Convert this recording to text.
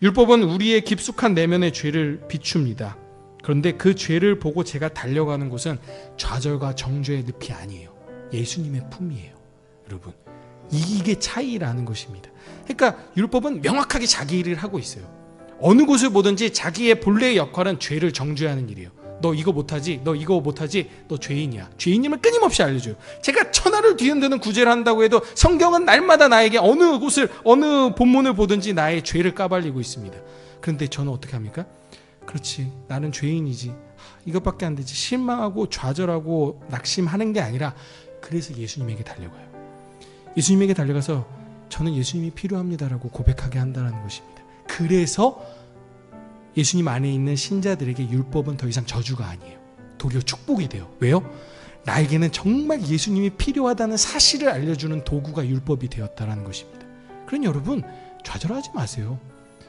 율법은 우리의 깊숙한 내면의 죄를 비춥니다. 그런데 그 죄를 보고 제가 달려가는 곳은 좌절과 정죄의 늪이 아니에요. 예수님의 품이에요. 여러분. 이게 차이라는 것입니다. 그러니까 율법은 명확하게 자기 일을 하고 있어요. 어느 곳을 보든지 자기의 본래의 역할은 죄를 정죄하는 일이에요. 너 이거 못하지? 너 이거 못하지? 너 죄인이야. 죄인임을 끊임없이 알려줘요. 제가 천하를 뒤흔드는 구제를 한다고 해도 성경은 날마다 나에게 어느 곳을 어느 본문을 보든지 나의 죄를 까발리고 있습니다. 그런데 저는 어떻게 합니까? 그렇지. 나는 죄인이지. 하, 이것밖에 안 되지. 실망하고 좌절하고 낙심하는 게 아니라 그래서 예수님에게 달려가요. 예수님에게 달려가서 저는 예수님이 필요합니다라고 고백하게 한다는 것입니다. 그래서 예수님 안에 있는 신자들에게 율법은 더 이상 저주가 아니에요. 도리어 축복이 돼요. 왜요? 나에게는 정말 예수님이 필요하다는 사실을 알려주는 도구가 율법이 되었다라는 것입니다. 그러니 여러분 좌절하지 마세요.